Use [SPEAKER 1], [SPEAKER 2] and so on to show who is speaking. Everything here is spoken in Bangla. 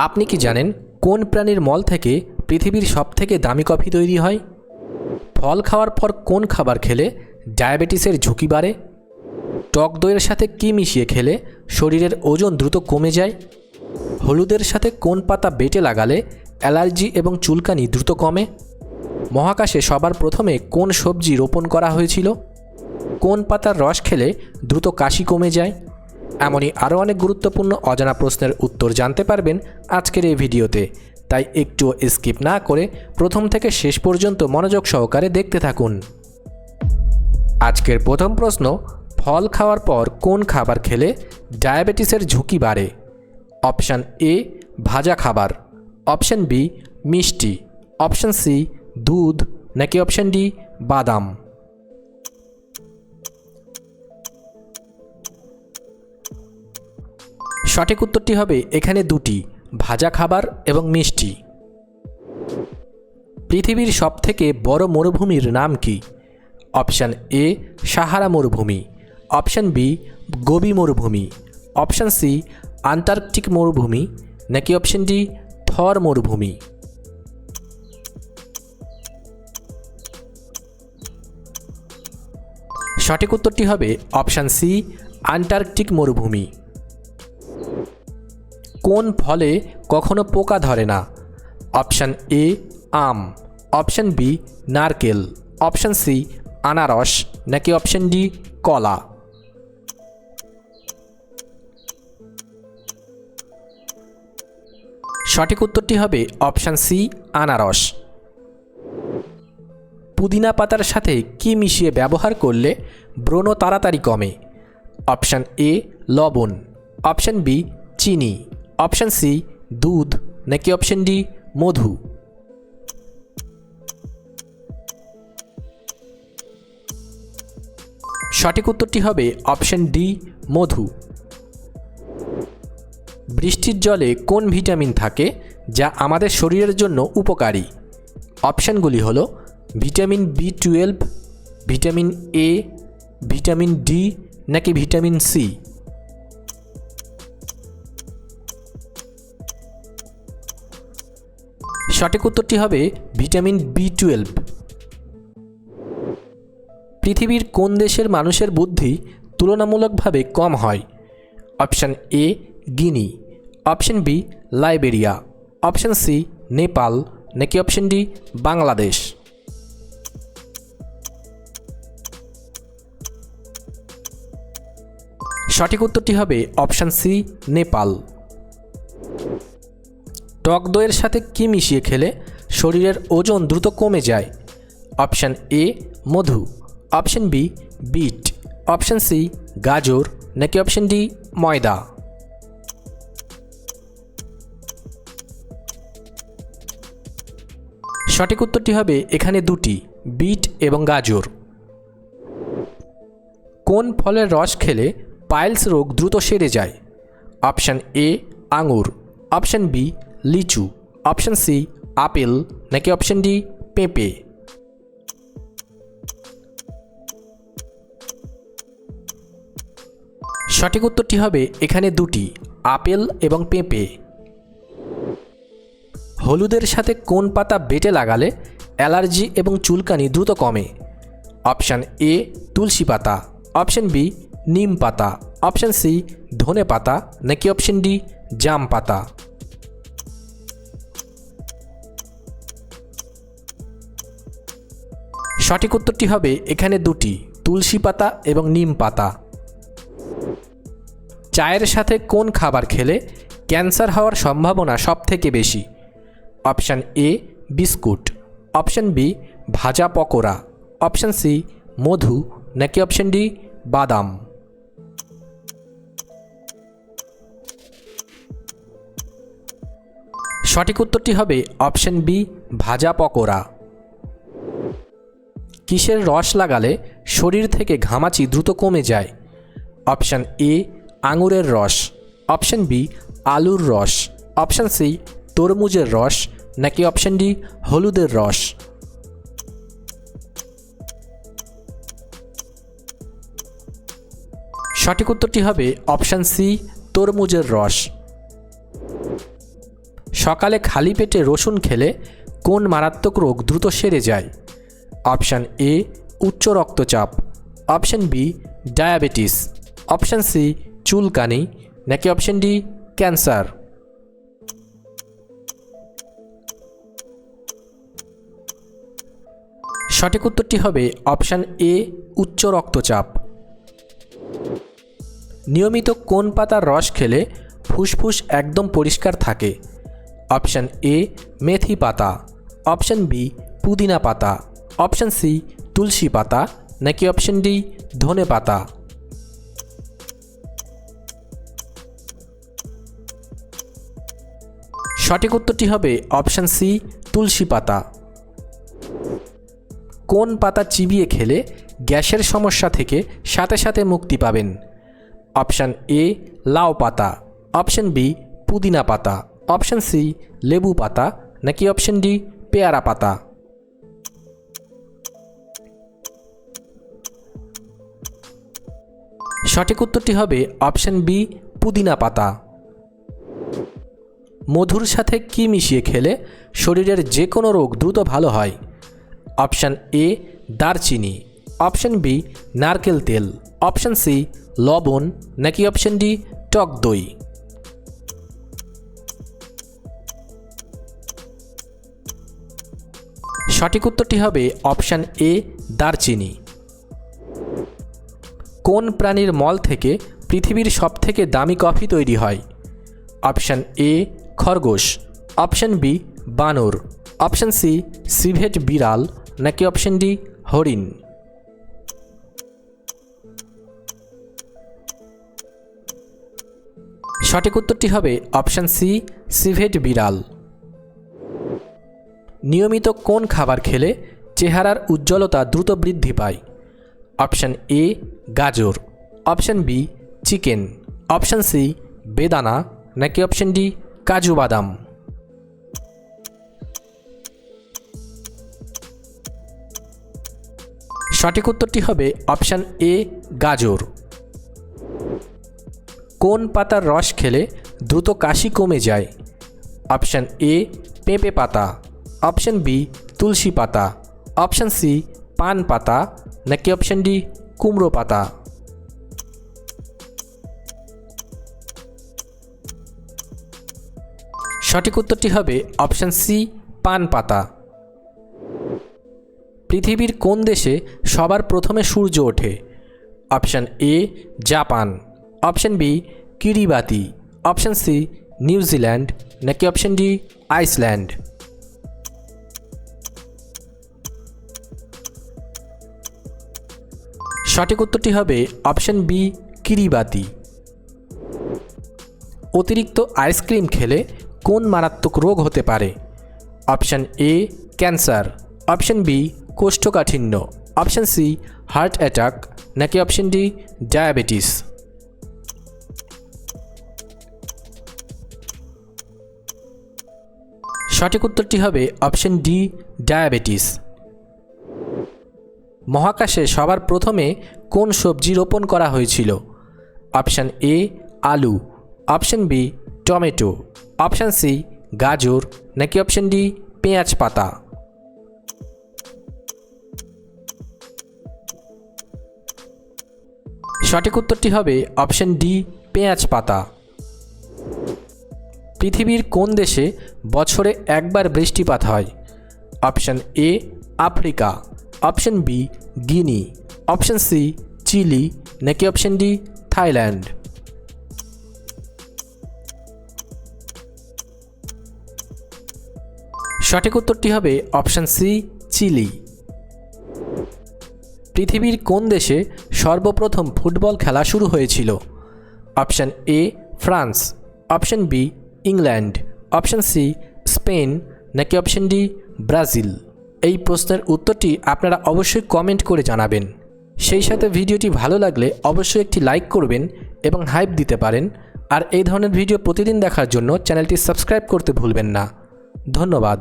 [SPEAKER 1] আপনি কি জানেন কোন প্রাণীর মল থেকে পৃথিবীর সবথেকে দামি কফি তৈরি হয়? ফল খাওয়ার পর কোন খাবার খেলে ডায়াবেটিসের ঝুঁকি বাড়ে? টক দইয়ের সাথে কী মিশিয়ে খেলে শরীরের ওজন দ্রুত কমে যায়? হলুদের সাথে কোন পাতা বেটে লাগালে অ্যালার্জি এবং চুলকানি দ্রুত কমে? মহাকাশে সবার প্রথমে কোন সবজি রোপণ করা হয়েছিল? কোন পাতার রস খেলে দ্রুত কাশি কমে যায়? এমনই আরও অনেক গুরুত্বপূর্ণ অজানা প্রশ্নের উত্তর জানতে পারবেন আজকের এই ভিডিওতে। তাই একটুও স্কিপ না করে প্রথম থেকে শেষ পর্যন্ত মনোযোগ সহকারে দেখতে থাকুন। আজকের প্রথম প্রশ্ন, ফল খাওয়ার পর কোন খাবার খেলে ডায়াবেটিসের ঝুঁকি বাড়ে? অপশান এ, ভাজা খাবার। অপশান বি, মিষ্টি। অপশান সি, দুধ। নাকি অপশান ডি, বাদাম। সঠিক উত্তরটি হবে এখানে দুটি, ভাজা খাবার এবং মিষ্টি। পৃথিবীর সবথেকে বড় মরুভূমির নাম কি? অপশান এ, সাহারা মরুভূমি। অপশান বি, গোবি মরুভূমি। অপশান সি, আন্টার্কটিক মরুভূমি। নাকি অপশান ডি, থর মরুভূমি? সঠিক উত্তরটি হবে অপশান সি, আন্টার্কটিক মরুভূমি। কোন ফলে কখনো পোকা ধরে না? অপশান এ, আম। অপশান বি, নারকেল। অপশান সি, আনারস। নাকি অপশান ডি, কলা? সঠিক উত্তরটি হবে অপশান সি, আনারস। পুদিনা পাতার সাথে কি মিশিয়ে ব্যবহার করলে ব্রণ তাড়াতাড়ি কমে? অপশান এ, লবণ। অপশান বি, চিনি। অপশান সি, দুধ, নাকি অপশান ডি, মধু? সঠিক উত্তরটি হবে অপশান ডি, মধু। বৃষ্টির জলে কোন ভিটামিন থাকে যা আমাদের শরীরের জন্য উপকারী? অপশানগুলি হল vitamin B twelve, vitamin A, vitamin D, নাকি ভিটামিন সি? সঠিক উত্তরটি হবে ভিটামিন বি টুয়েলভ পৃথিবীর কোন দেশের মানুষের বুদ্ধি তুলনামূলকভাবে কম হয়? Option A Guinea. Option B Liberia. Option C Nepal. নাকি অপশান ডি বাংলাদেশ? সঠিক উত্তরটি হবে অপশান সি নেপাল। টক দইয়ের সাথে কি মিশিয়ে খেলে শরীরের ওজন দ্রুত কমে যায়? Option A Madhu. Option B beet. Option C গাজর। নাকি অপশান ডি ময়দা? সঠিক উত্তরটি হবে এখানে দুটি, বিট এবং গাজর। কোন ফলের রস খেলে পাইলস রোগ দ্রুত সেরে যায়? অপশান এ আঙুর। অপশান বি লিচু অপশন সি আপেল, নাকি অপশন ডি পেঁপে? সঠিক উত্তরটি হবে এখানে দুটি, আপেল এবং পেঁপে। হলুদের সাথে কোন পাতা বেটে লাগালে অ্যালার্জি এবং চুলকানি দ্রুত কমে? অপশান এ তুলসী পাতা অপশান বি নিম পাতা অপশান সি ধনে পাতা, নাকি অপশান ডি জাম পাতা? সঠিক উত্তরটি হবে এখানে দুটি, তুলসী পাতা এবং নিম পাতা। চায়ের সাথে কোন খাবার খেলে ক্যান্সার হওয়ার সম্ভাবনা সব থেকে বেশি? Option A, biscuit. Option B, ভাজা পকোড়া। অপশান সি, মধু। নাকি অপশান ডি, বাদাম। সঠিক উত্তরটি হবে অপশান বি, ভাজা পকোড়া। কিসের রস লাগালে শরীর থেকে ঘামাচি দ্রুত কমে যায়? অপশান এ আঙুরের রস। অপশান বি আলুর রস। অপশান সি তরমুজের রস। নাকি অপশান ডি হলুদের রস? সঠিক উত্তরটি হবে অপশান সি তরমুজের রস। সকালে খালি পেটে রসুন খেলে কোন মারাত্মক রোগ দ্রুত সেরে যায়? অপশান এ, উচ্চ রক্তচাপ। Option B, diabetes. Option C, চুলকানি। নাকি অপশান ডি, ক্যান্সার। সঠিক উত্তরটি হবে অপশান এ, উচ্চ রক্তচাপ। নিয়মিত কোন পাতার রস খেলে ফুসফুস একদম পরিষ্কার থাকে? অপশান এ, মেথি পাতা। অপশান বি, পুদিনা পাতা। অপশান সি, তুলসী পাতা, নাকি অপশান ডি, ধনে পাতা? সঠিক উত্তরটি হবে অপশান সি, তুলসী পাতা। কোন পাতা চিবিয়ে খেলে গ্যাসের সমস্যা থেকে সাথে সাথে মুক্তি পাবেন? অপশান এ, লাউ পাতা। অপশান বি, পুদিনা পাতা। অপশান সি, লেবু পাতা। নাকি অপশান ডি, পেয়ারা পাতা? সঠিক উত্তরটি হবে অপশান বি, পুদিনা পাতা। মধুর সাথে কি মিশিয়ে খেলে শরীরের যে কোনো রোগ দ্রুত ভালো হয়? অপশান এ, দারচিনি। অপশান বি, নারকেল তেল। অপশান সি, লবণ। নাকি অপশান ডি, টক দই? সঠিক উত্তরটি হবে অপশান এ, দারচিনি। কোন প্রাণীর মল থেকে পৃথিবীর সবথেকে দামি কফি তৈরি হয়? অপশান এ, খরগোশ। অপশান বি, বানর। অপশান সি, সিভেট বিড়াল। নাকি অপশান ডি, হরিণ? সঠিক উত্তরটি হবে অপশান সি, সিভেট বিড়াল। নিয়মিত কোন খাবার খেলে চেহারার উজ্জ্বলতা দ্রুত বৃদ্ধি পায়? অপশান এ গাজর, option B chicken, option C বেদানা, নাকি অপশান ডি কাজু বাদাম? সঠিক উত্তরটি হবে অপশান এ গাজর। কোন পাতার রস খেলে দ্রুত কাশি কমে যায়? অপশান এ পেঁপে পাতা, অপশান বি তুলসী পাতা, অপশান সি পান পাতা নাকি অপশান ডি কুমড়ো পাতা? সঠিক উত্তরটি হবে অপশান সি পান পাতা। পৃথিবীর কোন দেশে সবার প্রথমে সূর্য ওঠে? Option A Japan. Option B Kiribati. Option C New Zealand. নাকি অপশান ডি আইসল্যান্ড? সঠিক উত্তরটি হবে অপশান বি, কিরিবাতি। অতিরিক্ত আইসক্রিম খেলে কোন মারাত্মক রোগ হতে পারে? Option A, cancer. Option B, কোষ্ঠকাঠিন্য। Option C, heart attack. নাকি অপশান ডি, ডায়াবেটিস। সঠিক উত্তরটি হবে অপশান ডি, ডায়াবেটিস। মহাকাশে সবার প্রথমে কোন সবজি রোপণ করা হয়েছিল? অপশান এ, আলু। Option B, tomato. Option C, গাজর। নাকি অপশান ডি, পেঁয়াজ পাতা? সঠিক উত্তরটি হবে অপশান ডি, পেঁয়াজ পাতা। পৃথিবীর কোন দেশে বছরে একবার বৃষ্টিপাত হয়? Option A, Africa. Option B Guinea option C Chile নাকি অপশান ডি থাইল্যান্ড সঠিক উত্তরটি হবে অপশান সি চিলি পৃথিবীর কোন দেশে সর্বপ্রথম ফুটবল খেলা শুরু হয়েছিল? Option A France option B England option C Spain নাকি অপশান ডি ব্রাজিল এই প্রশ্নের উত্তরটি আপনারা অবশ্যই কমেন্ট করে জানাবেন। সেই সাথে ভিডিওটি ভালো লাগলে অবশ্যই একটি লাইক করবেন এবং হাইপ দিতে পারেন। আর এই ধরনের ভিডিও প্রতিদিন দেখার জন্য চ্যানেলটি সাবস্ক্রাইব করতে ভুলবেন না। ধন্যবাদ।